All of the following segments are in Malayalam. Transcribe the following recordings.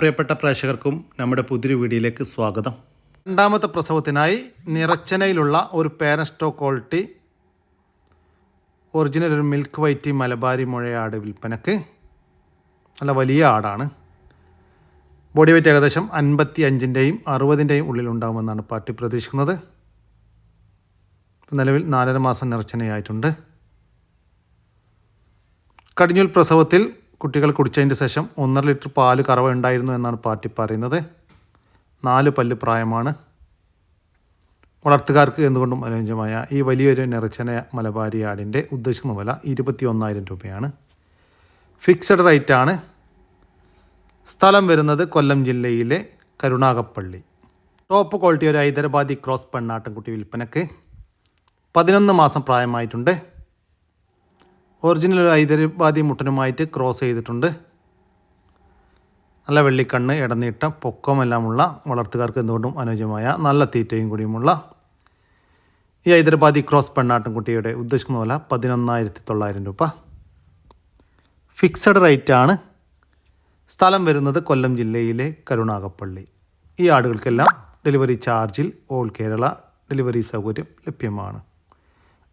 പ്രിയപ്പെട്ട പ്രേക്ഷകർക്കും നമ്മുടെ പുതിയൊരു വീഡിയോയിലേക്ക് സ്വാഗതം. രണ്ടാമത്തെ പ്രസവത്തിനായി നിറച്ചനയിലുള്ള ഒരു പേരസ്റ്റോ ക്വാളിറ്റി ഒറിജിനൽ ഒരു മിൽക്ക് വൈറ്റി മലബാരി മുഴയാട് വിൽപ്പനക്ക്. നല്ല വലിയ ആടാണ്. ബോഡി വെയിറ്റ് ഏകദേശം അൻപത്തി അഞ്ചിന്റെയും അറുപതിന്റെയും ഉള്ളിലുണ്ടാകുമെന്നാണ് പാർട്ടി പ്രതീക്ഷിക്കുന്നത്. നിലവിൽ നാലര മാസം നിറച്ചനയായിട്ടുണ്ട് കടിഞ്ഞൂൽ പ്രസവത്തിൽ കുട്ടികൾ കുടിച്ചതിന്റെ ശേഷം ഒന്നര ലിറ്റർ പാൽ കറവ ഉണ്ടായിരുന്നു എന്നാണ് പാർട്ടി പറയുന്നത്. നാല് പല്ല് പ്രായമാണ്. വളർത്തുകാർക്ക് എന്തുകൊണ്ടും അനുയോജ്യമായ ഈ വലിയൊരു നിറച്ചന മലബാരി ആടിന്റെ ഉദ്ദേശിക്കുന്ന വില ഇരുപത്തി ഒന്നായിരം രൂപയാണ്. ഫിക്സഡ് റേറ്റ് ആണ് സ്ഥലം വരുന്നത് കൊല്ലം ജില്ലയിലെ കരുണാകപ്പള്ളി ടോപ്പ് ക്വാളിറ്റി ഒരു ഹൈദരാബാദി ക്രോസ് പെണ്ണാട്ടൻകുട്ടി വിൽപ്പനക്ക് പതിനൊന്ന് മാസം പ്രായമായിട്ടുണ്ട്. ഒറിജിനൽ ഒരു ഹൈദരാബാദി മുട്ടനുമായിട്ട് ക്രോസ് ചെയ്തിട്ടുണ്ട്. നല്ല വെള്ളിക്കണ്ണ് ഇടനീട്ട പൊക്കമെല്ലാമുള്ള വളർത്തുകാർക്ക് എന്തുകൊണ്ടും അനുയോജ്യമായ നല്ല തീറ്റയും കൂടിയുമുള്ള ഈ ഹൈദരാബാദി ക്രോസ് പെണ്ണാട്ടിൻകുട്ടിയുടെ ഉദ്ദേശിക്കുന്ന പോലെ പതിനൊന്നായിരത്തി തൊള്ളായിരം രൂപ. ഫിക്സഡ് റേറ്റ് ആണ്. സ്ഥലം വരുന്നത് കൊല്ലം ജില്ലയിലെ കരുണാകപ്പള്ളി ഈ ആടുകൾക്കെല്ലാം ഡെലിവറി ചാർജിൽ ഓൾ കേരള ഡെലിവറി സൗകര്യം ലഭ്യമാണ്.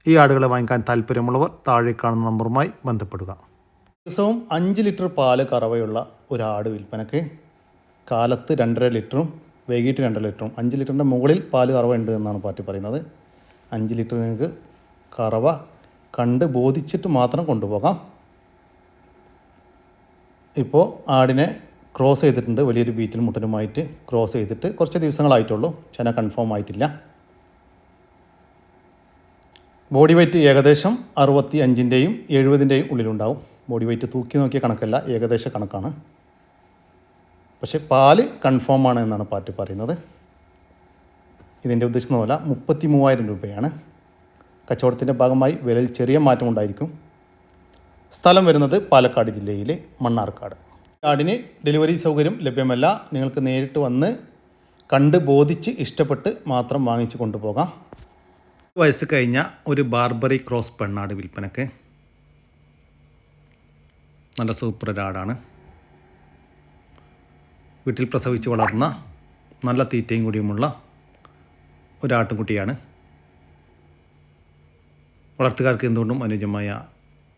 ഈ ആടുകളെ വാങ്ങിക്കാൻ താല്പര്യമുള്ളവർ താഴെ കാണുന്ന നമ്പറുമായി ബന്ധപ്പെടുക. ദിവസവും അഞ്ച് ലിറ്റർ പാൽ കറവയുള്ള ഒരാട് വിൽപ്പനക്ക് കാലത്ത് രണ്ടര ലിറ്ററും വൈകിട്ട് രണ്ടര ലിറ്ററും. അഞ്ച് ലിറ്ററിന്റെ മുകളിൽ പാൽ കറവ ഉണ്ട് എന്നാണ് പാർട്ടി പറയുന്നത്. അഞ്ച് ലിറ്റർ നിങ്ങൾക്ക് കറവ കണ്ട് ബോധിച്ചിട്ട് മാത്രം കൊണ്ടുപോകാം. ഇപ്പോൾ ആടിനെ ക്രോസ് ചെയ്തിട്ടുണ്ട്. വലിയൊരു ബീറ്റിൽ മുട്ടനുമായിട്ട് ക്രോസ് ചെയ്തിട്ട് കുറച്ച് ദിവസങ്ങളായിട്ടുള്ളൂ. ചെന കൺഫേം ആയിട്ടില്ല. ബോഡി വെയ്റ്റ് ഏകദേശം അറുപത്തി അഞ്ചിന്റെയും എഴുപതിന്റെയും ഉള്ളിലുണ്ടാവും. ബോഡി വെയ്റ്റ് തൂക്കി നോക്കിയ കണക്കല്ല ഏകദേശ കണക്കാണ്. പക്ഷേ പാൽ കൺഫേം എന്നാണ് പാർട്ടി പറയുന്നത്. ഇതിന്റെ ഉദ്ദേശിക്കുന്ന പോലെ മുപ്പത്തി മൂവായിരം രൂപയാണ്. കച്ചവടത്തിന്റെ ഭാഗമായി വിലയിൽ ചെറിയ മാറ്റം ഉണ്ടായിരിക്കും. സ്ഥലം വരുന്നത് പാലക്കാട് ജില്ലയിലെ മണ്ണാർക്കാട്. ആടിന് ഡെലിവറി സൗകര്യം ലഭ്യമല്ല. നിങ്ങൾക്ക് നേരിട്ട് വന്ന് കണ്ട് ബോധിച്ച് ഇഷ്ടപ്പെട്ട് മാത്രം വാങ്ങിച്ചു കൊണ്ടുപോകാം. വയസ്സ് കഴിഞ്ഞ ഒരു ബാർബറി ക്രോസ് പെണ്ണാട് വിൽപ്പനക്ക് നല്ല സൂപ്പർ ഒരാടാണ് വീട്ടിൽ പ്രസവിച്ച് വളർന്ന നല്ല തീറ്റയും കൂടിയുമുള്ള ഒരാട്ടുംകുട്ടിയാണ്. വളർത്തുകാർക്ക് എന്തുകൊണ്ടും അനുയോജ്യമായ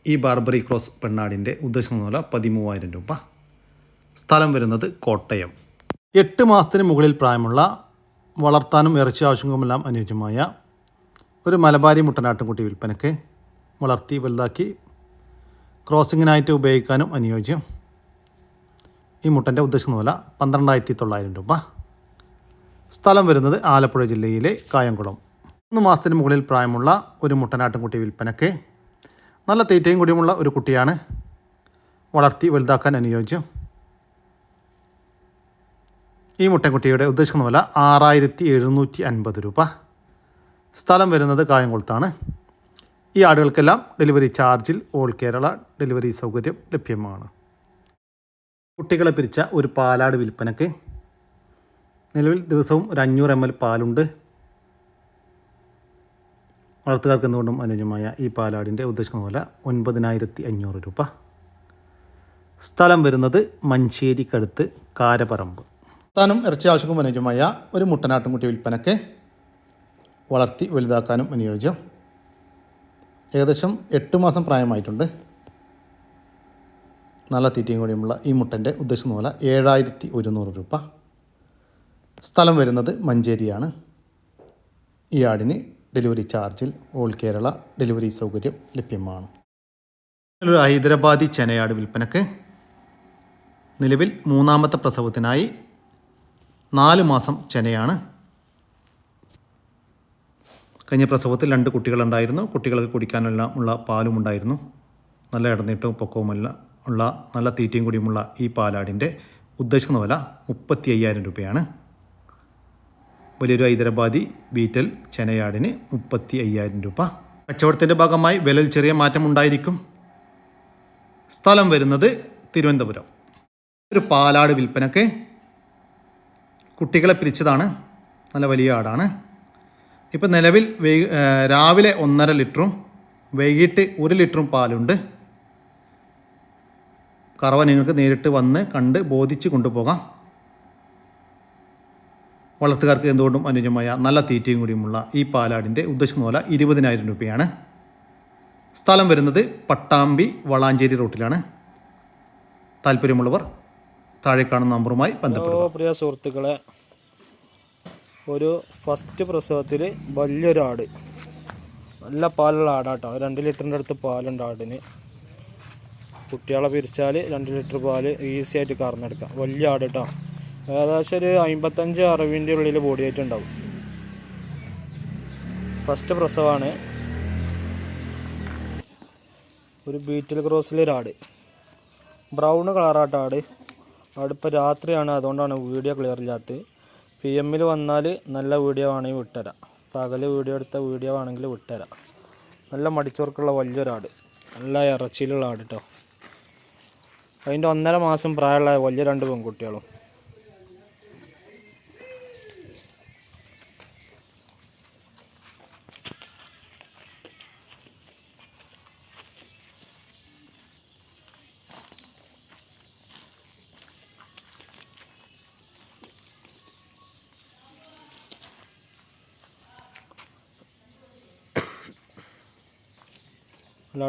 ഈ ബാർബറി ക്രോസ് പെണ്ണാടിന്റെ ഉദ്ദേശം പോലെ പതിമൂവായിരം രൂപ. സ്ഥലം വരുന്നത് കോട്ടയം. എട്ട് മാസത്തിന് മുകളിൽ പ്രായമുള്ള വളർത്താനും ഇറച്ചി ആവശ്യങ്ങളുമെല്ലാം അനുയോജ്യമായ ഒരു മലബാരി മുട്ടനാട്ടുംകുട്ടി വിൽപ്പനക്ക് വളർത്തി വലുതാക്കി ക്രോസിങ്ങിനായിട്ട് ഉപയോഗിക്കാനും അനുയോജ്യം. ഈ മുട്ടന്റെ ഉദ്ദേശിക്കുന്ന വില പന്ത്രണ്ടായിരത്തി തൊള്ളായിരം രൂപ. സ്ഥലം വരുന്നത് ആലപ്പുഴ ജില്ലയിലെ കായംകുളം. മൂന്ന് മാസത്തിന് മുകളിൽ പ്രായമുള്ള ഒരു മുട്ടനാട്ടുംകുട്ടി വിൽപ്പനക്ക് നല്ല തീറ്റയും കൂടിയുമുള്ള ഒരു കുട്ടിയാണ്. വളർത്തി വലുതാക്കാൻ അനുയോജ്യം. ഈ മുട്ടൻകുട്ടിയുടെ ഉദ്ദേശിക്കുന്ന വില ആറായിരത്തി എഴുന്നൂറ്റി അൻപത് രൂപ. സ്ഥലം വരുന്നത് കായംകുളത്താണ്. ഈ ആടുകൾക്കെല്ലാം ഡെലിവറി ചാർജിൽ ഓൾ കേരള ഡെലിവറി സൗകര്യം ലഭ്യമാണ്. കുട്ടികളെ പിരിച്ച ഒരു പാലാട് വിൽപ്പനക്ക് നിലവിൽ ദിവസവും ഒരു അഞ്ഞൂറ് എം എൽ പാലുണ്ട്. വളർത്തുകാർക്ക് എന്തുകൊണ്ടും അനുയോജ്യമായ ഈ പാലാടിന്റെ ഉദ്ദേശിക്കുന്ന പോലെ ഒൻപതിനായിരത്തി അഞ്ഞൂറ് രൂപ. സ്ഥലം വരുന്നത് മഞ്ചേരിക്കടുത്ത് കാരപറമ്പ്. സ്ഥാനം ഇറച്ചി ആവശ്യക്കും അനുയോജ്യമായ ഒരു മുട്ടനാട്ടുംകുട്ടി വിൽപ്പനക്ക് വളർത്തി വലുതാക്കാനും അനുയോജ്യം. ഏകദേശം എട്ട് മാസം പ്രായമായിട്ടുണ്ട്. നല്ല തീറ്റയും കൂടിയുമുള്ള ഈ മുട്ടന്റെ ഉദ്ദേശം പോലെ ഏഴായിരത്തി ഒരുന്നൂറ് രൂപ. സ്ഥലം വരുന്നത് മഞ്ചേരിയാണ്. ഈ ആടിന് ഡെലിവറി ചാർജിൽ ഓൾ കേരള ഡെലിവറി സൗകര്യം ലഭ്യമാണ്. ഹൈദരാബാദി ചെനയാട് വിൽപ്പനക്ക് നിലവിൽ മൂന്നാമത്തെ പ്രസവത്തിനായി നാല് മാസം ചെനയാണ് കഴിഞ്ഞ പ്രസവത്തിൽ രണ്ട് കുട്ടികളുണ്ടായിരുന്നു. കുട്ടികൾക്ക് കുടിക്കാനെല്ലാം ഉള്ള പാലും ഉണ്ടായിരുന്നു. നല്ല ഇടനീട്ടവും പൊക്കവുമെല്ലാം ഉള്ള നല്ല തീറ്റയും കൂടിയുമുള്ള ഈ പാലാടിന്റെ ഉദ്ദേശിക്കുന്ന വില മുപ്പത്തി അയ്യായിരം രൂപയാണ്. വലിയൊരു ഹൈദരാബാദി ബീറ്റൽ ചെനയാടിന് മുപ്പത്തി അയ്യായിരം രൂപ. കച്ചവടത്തിന്റെ ഭാഗമായി വിലയിൽ ചെറിയ മാറ്റം ഉണ്ടായിരിക്കും. സ്ഥലം വരുന്നത് തിരുവനന്തപുരം. ഒരു പാലാട് വിൽപ്പനക്ക് കുട്ടികളെ പിരിച്ചതാണ്. നല്ല വലിയ ആടാണ്. ഇപ്പം നിലവിൽ രാവിലെ ഒന്നര ലിറ്ററും വൈകിട്ട് ഒരു ലിറ്ററും പാലുണ്ട്. കറവ നിങ്ങൾക്ക് നേരിട്ട് വന്ന് കണ്ട് ബോധിച്ച് കൊണ്ടുപോകാം. വളർത്തുകാർക്ക് എന്തുകൊണ്ടും അനുയോജ്യമായ നല്ല തീറ്റയും കൂടിയുമുള്ള ഈ പാലാടിന്റെ ഉദ്ദേശിക്കുന്ന പോലെ ഇരുപതിനായിരം രൂപയാണ്. സ്ഥലം വരുന്നത് പട്ടാമ്പി വളാഞ്ചേരി റൂട്ടിലാണ്. താല്പര്യമുള്ളവർ താഴെ കാണുന്ന നമ്പറുമായി ബന്ധപ്പെടുക. പ്രിയ സുഹൃത്തുക്കളെ. ഒരു ഫസ്റ്റ് പ്രസവത്തിൽ വലിയൊരു ആട്. നല്ല പാലുള്ള ആടാട്ടോ. രണ്ട് ലിറ്ററിന്റെ അടുത്ത് പാലുണ്ട് ആടിന്. കുട്ടികളെ പിരിച്ചാൽ രണ്ട് ലിറ്റർ പാൽ ഈസി ആയിട്ട് കറന്നെടുക്കാം. വലിയ ആട് കേട്ടോ ഏകദേശം ഒരു അമ്പത്തഞ്ച് അറുപതിന്റെ ഉള്ളിൽ ബോഡി ആയിട്ട് ഉണ്ടാവും. ഫസ്റ്റ് പ്രസവമാണ് ഒരു ബീറ്റിൽ ക്രോസിലൊരാട് ബ്രൗൺ കളറാട്ടാട് ആട്. ആടിപ്പോൾ രാത്രിയാണ് അതുകൊണ്ടാണ് വീഡിയോ ക്ലിയർ ഇല്ലാത്തത്. പി എമ്മിൽ വന്നാൽ നല്ല വീഡിയോ ആണെങ്കിൽ വിട്ടുതരാം പകൽ വീഡിയോ എടുത്ത വീഡിയോ ആണെങ്കിൽ വിട്ടുതരാം നല്ല മടിച്ചോർക്കുള്ള വലിയൊരാട്. നല്ല ഇറച്ചിയിലുള്ള ആട് കേട്ടോ അതിന്റെ ഒന്നര മാസം പ്രായമുള്ള വലിയ രണ്ട് പെൺകുട്ടികളും.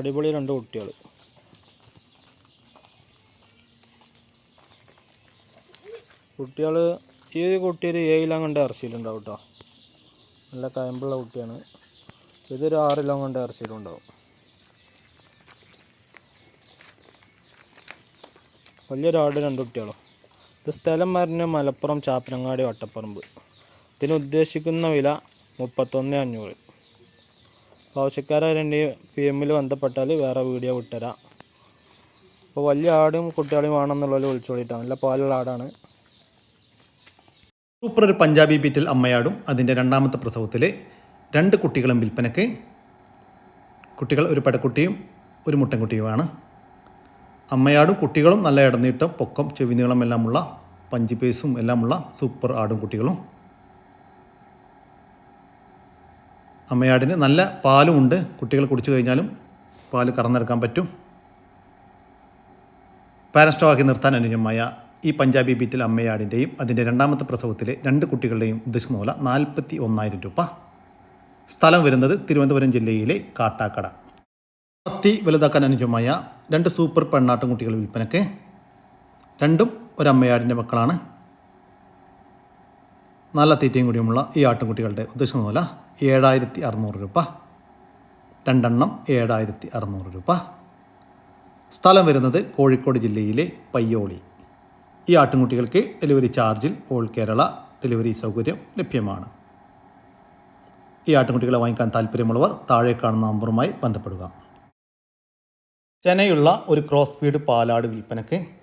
അടിപൊളി രണ്ട് കുട്ടികൾ. കുട്ടികൾ ഈ ഒരു കുട്ടി ഒരു ഏഴിലാം കണ്ട ഇറച്ചിയിലുണ്ടാവും കേട്ടോ നല്ല കയമ്പുള്ള കുട്ടിയാണ്. ഇതൊരു ആറിലാം കണ്ട ഇറച്ചിയിലുണ്ടാവും. വലിയൊരാട് രണ്ട് കുട്ടികളും. ഇത് സ്ഥലം പറഞ്ഞ മലപ്പുറം ചാപ്പനങ്ങാടി വട്ടപ്പറമ്പ്. ഇതിന് ഉദ്ദേശിക്കുന്ന വില മുപ്പത്തൊന്ന് അഞ്ഞൂറ്. ആവശ്യക്കാരുണ്ടെങ്കിൽ പി എമ്മിൽ ബന്ധപ്പെട്ടാൽ വേറെ വീഡിയോ വിട്ടുതരാം അപ്പോൾ വലിയ ആടും കുട്ടികളും വേണമെന്നുള്ളവർ വിളിച്ചോളിട്ടാണ് നല്ല പാലുള്ള ആടാണ്. സൂപ്പർ ഒരു പഞ്ചാബി ബീറ്റിൽ അമ്മയാടും അതിന്റെ രണ്ടാമത്തെ പ്രസവത്തിൽ രണ്ട് കുട്ടികളും വിൽപ്പനയ്ക്ക് കുട്ടികൾ ഒരു പടക്കുട്ടിയും ഒരു മുട്ടൻകുട്ടിയുമാണ്. അമ്മയാടും കുട്ടികളും നല്ല ഇടനീട്ടം പൊക്കം ചെവിനീളം എല്ലാമുള്ള പഞ്ചിപേസും എല്ലാമുള്ള സൂപ്പർ ആടും കുട്ടികളും. അമ്മയാടിന് നല്ല പാലുമുണ്ട് കുട്ടികൾ കുടിച്ചു കഴിഞ്ഞാലും പാൽ കറന്നെടുക്കാൻ പറ്റും. പാരസ്റ്റോക്കി നിർത്താൻ അനുയോജ്യമായ ഈ പഞ്ചാബി ബീറ്റിൽ അമ്മയാടിന്റെയും അതിന്റെ രണ്ടാമത്തെ പ്രസവത്തിലെ രണ്ട് കുട്ടികളുടെയും ഉദ്ദേശിക്കുന്ന പോലെ നാൽപ്പത്തി ഒന്നായിരം രൂപ. സ്ഥലം വരുന്നത് തിരുവനന്തപുരം ജില്ലയിലെ കാട്ടാക്കട. പത്തി വലുതാക്കാൻ അനുയോജ്യമായ രണ്ട് സൂപ്പർ പെണ്ണാട്ടും കുട്ടികൾ വിൽപ്പനയ്ക്ക് രണ്ടും ഒരമ്മയാടിന്റെ മക്കളാണ്. നല്ല തീറ്റയും കൂടിയുമുള്ള ഈ ആട്ടുംകുട്ടികളുടെ ഉദ്ദേശിക്കുന്ന പോലെ ഏഴായിരത്തി അറുന്നൂറ് രൂപ. രണ്ടെണ്ണം ഏഴായിരത്തി അറുന്നൂറ് രൂപ. സ്ഥലം വരുന്നത് കോഴിക്കോട് ജില്ലയിലെ പയ്യോളി. ഈ ആട്ടിൻകുട്ടികൾക്ക് ഡെലിവറി ചാർജിൽ ഓൾ കേരള ഡെലിവറി സൗകര്യം ലഭ്യമാണ്. ഈ ആട്ടിൻകുട്ടികളെ വാങ്ങിക്കാൻ താല്പര്യമുള്ളവർ താഴെ കാണുന്ന നമ്പറുമായി ബന്ധപ്പെടുക. ചെനയുള്ള ഒരു ക്രോസ് ബീഡ് പാലാട് വിൽപ്പനയ്ക്ക്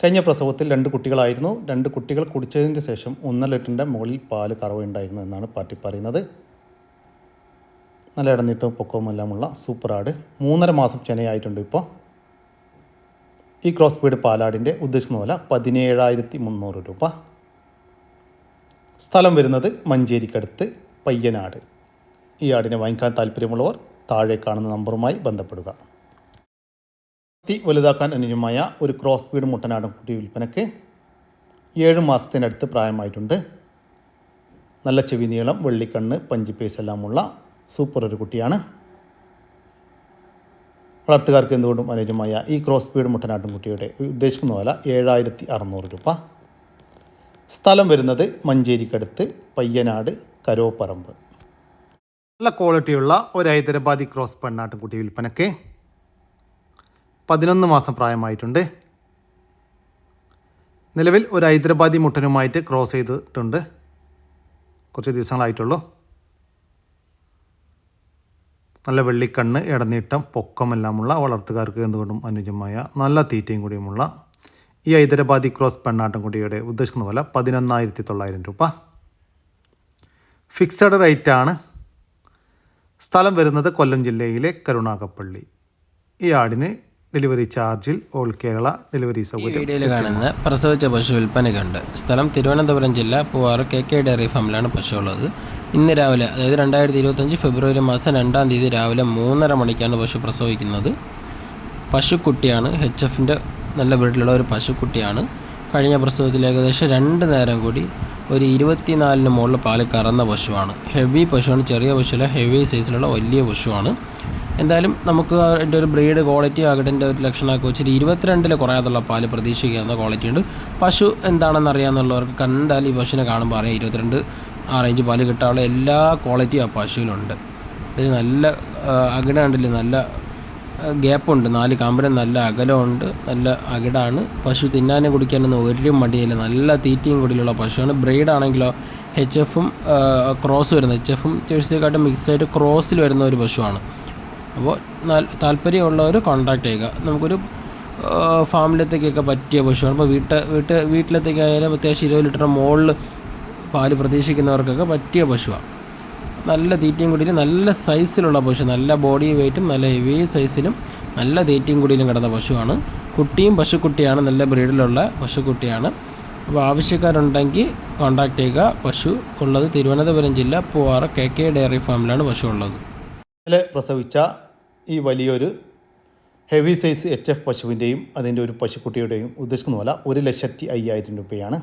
കഴിഞ്ഞ പ്രസവത്തിൽ രണ്ട് കുട്ടികളായിരുന്നു. രണ്ട് കുട്ടികൾ കുടിച്ചതിന് ശേഷം ഒന്നര ലിറ്ററിന്റെ മുകളിൽ പാൽ കറവുണ്ടായിരുന്നു എന്നാണ് പാർട്ടി പറയുന്നത്. നല്ല ഇടനീട്ടവും പൊക്കവും എല്ലാമുള്ള സൂപ്പർ ആട്. മൂന്നര മാസം ചെനയായിട്ടുണ്ട് ഇപ്പോൾ. ഈ ക്രോസ് ബീഡ് പാലാടിന്റെ ഉദ്ദേശിക്കുന്ന വില പതിനേഴായിരത്തി മുന്നൂറ് രൂപ. സ്ഥലം വരുന്നത് മഞ്ചേരിക്കടുത്ത് പയ്യനാട്. ഈ ആടിനെ വാങ്ങിക്കാൻ താല്പര്യമുള്ളവർ താഴെ കാണുന്ന നമ്പറുമായി ബന്ധപ്പെടുക. ത്തി വലുതാക്കാൻ അനുയോജ്യമായ ഒരു ക്രോസ് ബീഡ് മുട്ടനാടൻ കുട്ടി വിൽപ്പനയ്ക്ക് ഏഴ് മാസത്തിനടുത്ത് പ്രായമായിട്ടുണ്ട്. നല്ല ചെവി നീളം വെള്ളിക്കണ്ണ് പഞ്ചിപ്പേസ് എല്ലാമുള്ള സൂപ്പർ ഒരു കുട്ടിയാണ്. വളർത്തുകാർക്ക് എന്തുകൊണ്ടും അനുയോജ്യമായ ഈ ക്രോസ് ബീഡ് മുട്ടനാട്ടും കുട്ടിയുടെ ഉദ്ദേശിക്കുന്ന വില ഏഴായിരത്തി അറുന്നൂറ് രൂപ. സ്ഥലം വരുന്നത് മഞ്ചേരിക്കടുത്ത് പയ്യനാട് കരോപ്പറമ്പ്. നല്ല ക്വാളിറ്റിയുള്ള ഒരു ഹൈദരാബാദി ക്രോസ് പെണ്ണാട്ടും കുട്ടി വിൽപ്പനയ്ക്ക് പതിനൊന്ന് മാസം പ്രായമായിട്ടുണ്ട്. നിലവിൽ ഒരു ഹൈദരാബാദി മുട്ടനുമായിട്ട് ക്രോസ് ചെയ്തിട്ടുണ്ട്. കുറച്ച് ദിവസങ്ങളായിട്ടുള്ളൂ. നല്ല വെള്ളിക്കണ്ണ് ഇടനീട്ടം പൊക്കമെല്ലാമുള്ള വളർത്തുകാർക്ക് എന്തുകൊണ്ടും അനുജമായ നല്ല തീറ്റയും കൂടിയുമുള്ള ഈ ഹൈദരാബാദി ക്രോസ് പെണ്ണാട്ടൻകുട്ടിയുടെ ഉദ്ദേശിക്കുന്ന പോലെ പതിനൊന്നായിരത്തി തൊള്ളായിരം രൂപ. ഫിക്സഡ് റേറ്റാണ് സ്ഥലം വരുന്നത് കൊല്ലം ജില്ലയിലെ കരുണാകപ്പള്ളി. ഈ ആടിന് ഡെലിവറി ചാർജിൽ ഓൾ കേരള ഡെലിവറി ഈ സൗകര്യം വീഡിയോയിൽ കാണുന്ന പ്രസവിച്ച പശു വിൽപ്പനയ്ക്കുണ്ട്. സ്ഥലം തിരുവനന്തപുരം ജില്ല പൂവാറ് കെ കെ ഡയറി ഫാമിലാണ് പശു ഉള്ളത് ഇന്ന് രാവിലെ അതായത് രണ്ടായിരത്തി ഇരുപത്തഞ്ച് ഫെബ്രുവരി മാസം രണ്ടാം തീയതി രാവിലെ മൂന്നര മണിക്കാണ് പശു പ്രസവിക്കുന്നത്. പശുക്കുട്ടിയാണ് എച്ച് എഫിന്റെ നല്ല വീട്ടിലുള്ള ഒരു പശുക്കുട്ടിയാണ്. കഴിഞ്ഞ പ്രസവത്തിൽ ഏകദേശം രണ്ട് നേരം കൂടി ഒരു ഇരുപത്തിനാലിന് മുകളിൽ പാൽ കറന്ന പശുവാണ്. ഹെവി പശുവാണ് ചെറിയ പശുവല്ല ഹെവി സൈസിലുള്ള വലിയ പശുവാണ്. എന്തായാലും നമുക്ക് അതിന്റെ ഒരു ബ്രീഡ് ക്വാളിറ്റി ആകട്ടിന്റെ ഒരു ലക്ഷണമൊക്കെ വെച്ചിട്ട് ഇരുപത്തിരണ്ടിൽ കുറയാതുള്ള പാൽ പ്രതീക്ഷിക്കാവുന്ന ക്വാളിറ്റി ഉണ്ട്. പശു എന്താണെന്ന് അറിയാമെന്നുള്ളവർക്ക് കണ്ടാൽ ഈ പശുവിനെ കാണുമ്പോൾ അറിയാം ഇരുപത്തിരണ്ട് ആ റേഞ്ച് പാൽ കിട്ടാനുള്ള എല്ലാ ക്വാളിറ്റിയും ആ പശുവിനുണ്ട് ഇത് നല്ല അകിട നല്ല ഗ്യാപ്പുണ്ട് നാല് കാമ്പിന് നല്ല അകലമുണ്ട് നല്ല അകിടാണ്. പശു തിന്നാനും കുടിക്കാനൊന്നും ഒരു മടിയില്ല. നല്ല തീറ്റയും കൂടിയുള്ള പശുവാണ്. ബ്രീഡ് ആണെങ്കിലോ എച്ച് എഫും ക്രോസ് വരുന്ന എച്ച് എഫും ജേഴ്സിയെക്കാട്ടും മിക്സ് ആയിട്ട് ക്രോസിൽ വരുന്ന ഒരു പശുവാണ്. അപ്പോൾ താല്പര്യമുള്ളവർ കോൺടാക്ട് ചെയ്യുക. നമുക്കൊരു ഫാമിലത്തേക്കൊക്കെ പറ്റിയ പശുവാണ് അപ്പോൾ വീട്ട് വീട്ട് വീട്ടിലത്തേക്കായാലും അത്യാവശ്യം ഇരുപത് ലിറ്റർ മുകളിൽ പാൽ പ്രതീക്ഷിക്കുന്നവർക്കൊക്കെ പറ്റിയ പശുവാണ് നല്ല തീറ്റയും കുടിയിലും നല്ല സൈസിലുള്ള പശു നല്ല ബോഡി വെയിറ്റും നല്ല ഹെവി സൈസിലും നല്ല തീറ്റയും കുടിയിലും കിടന്ന പശുവാണ്. കുട്ടിയും പശുക്കുട്ടിയാണ് നല്ല ബ്രീഡിലുള്ള പശുക്കുട്ടിയാണ്. അപ്പോൾ ആവശ്യക്കാരുണ്ടെങ്കിൽ കോൺടാക്റ്റ് ചെയ്യുക. പശു ഉള്ളത് തിരുവനന്തപുരം ജില്ല പൂവാറ കെ കെ ഡയറി ഫാമിലാണ് പശു ഉള്ളത്. പ്രസവിച്ച ഈ വലിയൊരു ഹെവി സൈസ് എച്ച് എഫ് പശുവിന്റെയും അതിന്റെ ഒരു പശുക്കുട്ടിയുടെയും ഉദ്ദേശിക്കുന്ന പോലെ ഒരു ലക്ഷത്തി അയ്യായിരം രൂപയാണ്.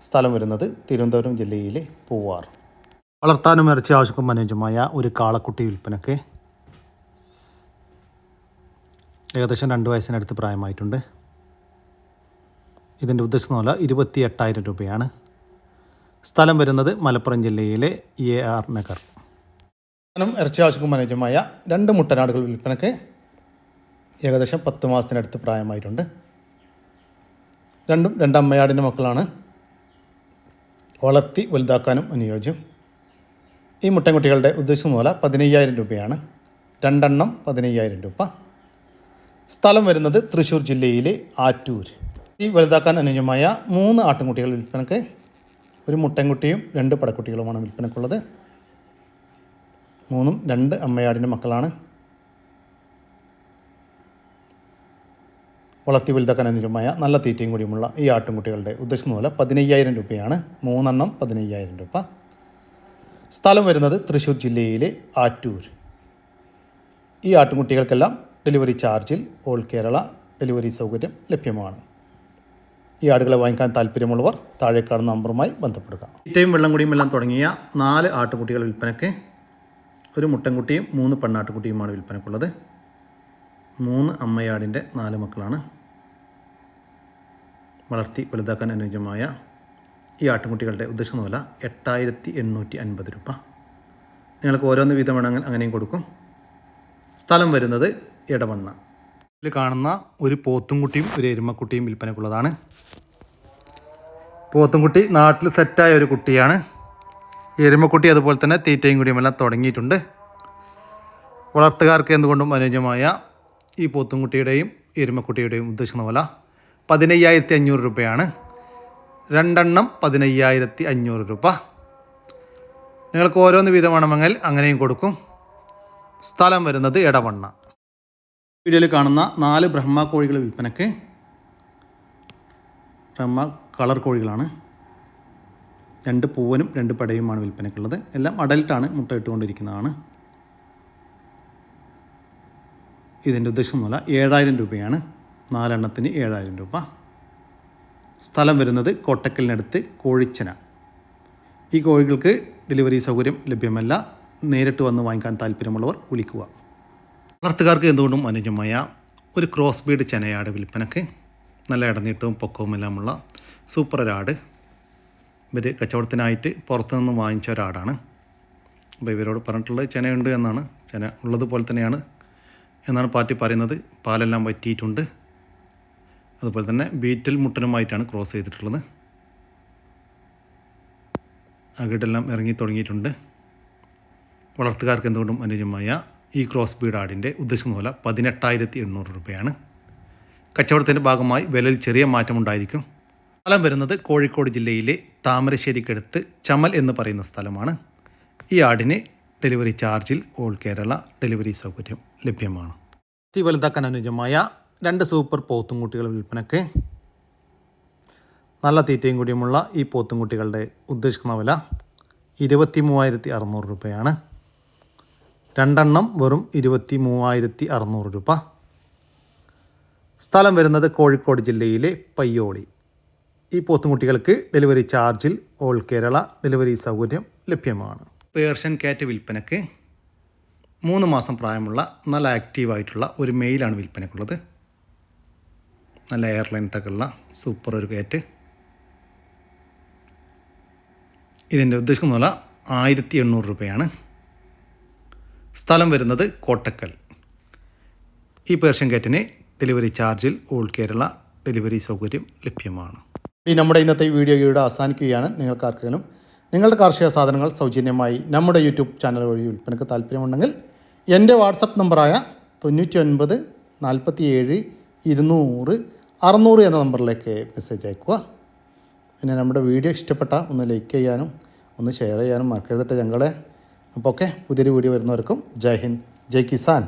സ്ഥലം വരുന്നത് തിരുവനന്തപുരം ജില്ലയിലെ പൂവാർ. വളർത്താനും ഇറച്ചി ആവശ്യക്കും അനുയോജ്യമായ ഒരു കാളക്കുട്ടി വിൽപ്പനക്ക് ഏകദേശം രണ്ട് വയസ്സിനടുത്ത് പ്രായമായിട്ടുണ്ട്. ഇതിന്റെ ഉദ്ദേശിക്കുന്ന പോലെ ഇരുപത്തി എട്ടായിരം രൂപയാണ്. സ്ഥലം വരുന്നത് മലപ്പുറം ജില്ലയിലെ എ ആർ നഗർ. നും ഇറച്ചി ആവശ്യക്കും അനുയോജ്യമായ രണ്ട് മുട്ടനാടുകൾ വിൽപ്പനക്ക് ഏകദേശം പത്ത് മാസത്തിനടുത്ത് പ്രായമായിട്ടുണ്ട്. രണ്ടും രണ്ടമ്മയാടിന്റെ മക്കളാണ്. വളർത്തി വലുതാക്കാനും അനുയോജ്യം. ഈ മുട്ടൻകുട്ടികളുടെ ഉദ്ദേശം പോലെ പതിനയ്യായിരം രൂപയാണ്. രണ്ടെണ്ണം പതിനയ്യായിരം രൂപ. സ്ഥലം വരുന്നത് തൃശ്ശൂർ ജില്ലയിലെ ആറ്റൂർ. ഈ വലുതാക്കാൻ അനുയോജ്യമായ മൂന്ന് ആട്ടിൻകുട്ടികൾ വിൽപ്പനക്ക്. ഒരു മുട്ടൻകുട്ടിയും രണ്ട് പടക്കുട്ടികളുമാണ് വിൽപ്പനക്കുള്ളത്. മൂന്നും രണ്ട് അമ്മയാടിന്റെ മക്കളാണ്. വളർത്തി വലുതാക്കാൻ നല്ല തീറ്റയും കൂടിയുമുള്ള ഈ ആട്ടുംകുട്ടികളുടെ ഉദ്ദേശിക്കുന്ന പോലെ പതിനയ്യായിരം രൂപയാണ്. മൂന്നെണ്ണം പതിനയ്യായിരം രൂപ. സ്ഥലം വരുന്നത് തൃശ്ശൂർ ജില്ലയിലെ ആറ്റൂർ. ഈ ആട്ടുംകുട്ടികൾക്കെല്ലാം ഡെലിവറി ചാർജിൽ ഓൾ കേരള ഡെലിവറി സൗകര്യം ലഭ്യമാണ്. ഈ ആടുകളെ വാങ്ങിക്കാൻ താല്പര്യമുള്ളവർ താഴെ കാണുന്ന നമ്പറുമായി ബന്ധപ്പെടുക. തീറ്റയും വെള്ളം കുടിയും എല്ലാം തുടങ്ങിയ നാല് ആട്ടുകുട്ടികൾ വിൽപ്പനയ്ക്ക് ഒരു മുട്ടൻകുട്ടിയും മൂന്ന് പെണ്ണാട്ടുകുട്ടിയുമാണ് വിൽപ്പനക്കുള്ളത്. മൂന്ന് അമ്മയാടിന്റെ നാല് മക്കളാണ്. വളർത്തി വലുതാക്കാൻ അനുയോജ്യമായ ഈ ആട്ടുകുട്ടികളുടെ ഉദ്ദേശം വില എട്ടായിരത്തി എണ്ണൂറ്റി അൻപത് രൂപ. നിങ്ങൾക്ക് ഓരോന്ന് വീതം വേണമെങ്കിൽ അങ്ങനെയും കൊടുക്കും. സ്ഥലം വരുന്നത് ഇടവണ്ണ ഇതിൽ കാണുന്ന ഒരു പോത്തുംകുട്ടിയും ഒരു എരുമക്കുട്ടിയും വിൽപ്പനക്കുള്ളതാണ്. പോത്തുംകുട്ടി നാട്ടിൽ സെറ്റായ ഒരു കുട്ടിയാണ്. എരുമക്കുട്ടി അതുപോലെ തന്നെ തീറ്റയും കുടിയുമെല്ലാം തുടങ്ങിയിട്ടുണ്ട്. വളർത്തുകാർക്ക് എന്തുകൊണ്ടും അനുയോജ്യമായ ഈ പോത്തുംകുട്ടിയുടെയും എരുമക്കുട്ടിയുടെയും ഉദ്ദേശിക്കുന്ന വില പതിനയ്യായിരത്തി അഞ്ഞൂറ് രൂപയാണ്. രണ്ടെണ്ണം പതിനയ്യായിരത്തി അഞ്ഞൂറ് രൂപ. നിങ്ങൾക്ക് ഓരോന്ന് വീതം വേണമെങ്കിൽ അങ്ങനെയും കൊടുക്കും. സ്ഥലം വരുന്നത് ഇടവണ്ണ വീഡിയോയിൽ കാണുന്ന നാല് ബ്രഹ്മ കോഴികൾ വിൽപ്പനയ്ക്ക് ബ്രഹ്മ കളർ കോഴികളാണ്. രണ്ട് പൂവനും രണ്ട് പടയുമാണ് വിൽപ്പനയ്ക്കുള്ളത്. എല്ലാം അഡൽട്ടാണ് മുട്ട ഇട്ടുകൊണ്ടിരിക്കുന്നതാണ്. ഇതിന്റെ ഉദ്ദേശം എന്നല്ല ഏഴായിരം രൂപയാണ്. നാലെണ്ണത്തിന് ഏഴായിരം രൂപ. സ്ഥലം വരുന്നത് കോട്ടക്കലിനടുത്ത് കോഴിച്ചന. ഈ കോഴികൾക്ക് ഡെലിവറി സൗകര്യം ലഭ്യമല്ല. നേരിട്ട് വന്ന് വാങ്ങിക്കാൻ താല്പര്യമുള്ളവർ വിളിക്കുക. വളർത്തുകാർക്ക് എന്തുകൊണ്ടും അനുജമായ ഒരു ക്രോസ് ബീഡ് ചെനയാട് വിൽപ്പനക്ക് നല്ല ഇടനീട്ടവും പൊക്കവും എല്ലാമുള്ള സൂപ്പർ ഒരാട്. ഇവർ കച്ചവടത്തിനായിട്ട് പുറത്തുനിന്ന് വാങ്ങിച്ച ഒരാടാണ്. അപ്പോൾ ഇവരോട് പറഞ്ഞിട്ടുള്ളത് ചെനയുണ്ട് എന്നാണ്. ചെന ഉള്ളതുപോലെ തന്നെയാണ് എന്നാണ് പാർട്ടി പറയുന്നത്. പാലെല്ലാം വറ്റിയിട്ടുണ്ട്. അതുപോലെ തന്നെ ബീറ്റൽ മുട്ടനുമായിട്ടാണ് ക്രോസ് ചെയ്തിട്ടുള്ളത്. അകിടെല്ലാം ഇറങ്ങി തുടങ്ങിയിട്ടുണ്ട്. വളർത്തുകാർക്ക് എന്തുകൊണ്ടും അനുയോജ്യമായ ഈ ക്രോസ് ബീഡ് ആടിന്റെ ഉദ്ദേശിക്കുന്ന മൂല പതിനെട്ടായിരത്തി എണ്ണൂറ് രൂപയാണ്. കച്ചവടത്തിന്റെ ഭാഗമായി വിലയിൽ ചെറിയ മാറ്റമുണ്ടായിരിക്കും. സ്ഥലം വരുന്നത് കോഴിക്കോട് ജില്ലയിലെ താമരശ്ശേരിക്കടുത്ത് ചമൽ എന്ന് പറയുന്ന സ്ഥലമാണ്. ഈ ആടിന് ഡെലിവറി ചാർജിൽ ഓൾ കേരള ഡെലിവറി സൗകര്യം ലഭ്യമാണ്. തീ വലുതാക്കാൻ അനുയോജ്യമായ രണ്ട് സൂപ്പർ പോത്തുംകുട്ടികൾ വിൽപ്പനയ്ക്ക് നല്ല തീറ്റയും കൂടിയുമുള്ള ഈ പോത്തുംകുട്ടികളുടെ ഉദ്ദേശിക്കുന്ന വില ഇരുപത്തി മൂവായിരത്തി അറുന്നൂറ് രൂപയാണ്. രണ്ടെണ്ണം വെറും ഇരുപത്തി മൂവായിരത്തി അറുന്നൂറ് രൂപ. സ്ഥലം വരുന്നത് കോഴിക്കോട് ജില്ലയിലെ പയ്യോളി. ഈ പോത്തുംകുട്ടികൾക്ക് ഡെലിവറി ചാർജിൽ ഓൾ കേരള ഡെലിവറി സൗകര്യം ലഭ്യമാണ്. പേർഷ്യൻ കാറ്റ് വിൽപ്പനയ്ക്ക് മൂന്ന് മാസം പ്രായമുള്ള നല്ല ആക്റ്റീവായിട്ടുള്ള ഒരു മെയിലാണ് വിൽപ്പനയ്ക്കുള്ളത്. നല്ല എയർലൈൻ ഉള്ള സൂപ്പർ ഒരു കാറ്റ്. ഇതിന്റെ ഉദ്ദേശിക്കുന്ന വില ആയിരത്തി എണ്ണൂറ് രൂപയാണ്. സ്ഥലം വരുന്നത് കോട്ടക്കൽ. ഈ പേർഷ്യൻ കാറ്റിന് ഡെലിവറി ചാർജിൽ ഓൾ കേരള ഡെലിവറി സൗകര്യം ലഭ്യമാണ്. ഈ നമ്മുടെ ഇന്നത്തെ വീഡിയോ ഇവിടെ അവസാനിക്കുകയാണ്. നിങ്ങൾക്ക് ആർക്കെങ്കിലും നിങ്ങളുടെ കാർഷിക സാധനങ്ങൾ സൗജന്യമായി നമ്മുടെ യൂട്യൂബ് ചാനൽ വഴി വിൽപ്പനക്ക് താല്പര്യമുണ്ടെങ്കിൽ എന്റെ വാട്സപ്പ് നമ്പറായ തൊണ്ണൂറ്റി ഒൻപത് നാൽപ്പത്തി ഏഴ് ഇരുന്നൂറ് അറുന്നൂറ് എന്ന നമ്പറിലേക്ക് മെസ്സേജ് അയക്കുക പിന്നെ നമ്മുടെ വീഡിയോ ഇഷ്ടപ്പെട്ട ഒന്ന് ലൈക്ക് ചെയ്യാനും ഒന്ന് ഷെയർ ചെയ്യാനും മറക്കരുതിട്ട് ഞങ്ങളെ. അപ്പോൾ ഓക്കെ പുതിയൊരു വീഡിയോ വരുന്നവർക്കും ജയ് ഹിന്ദ് ജയ് കിസാൻ.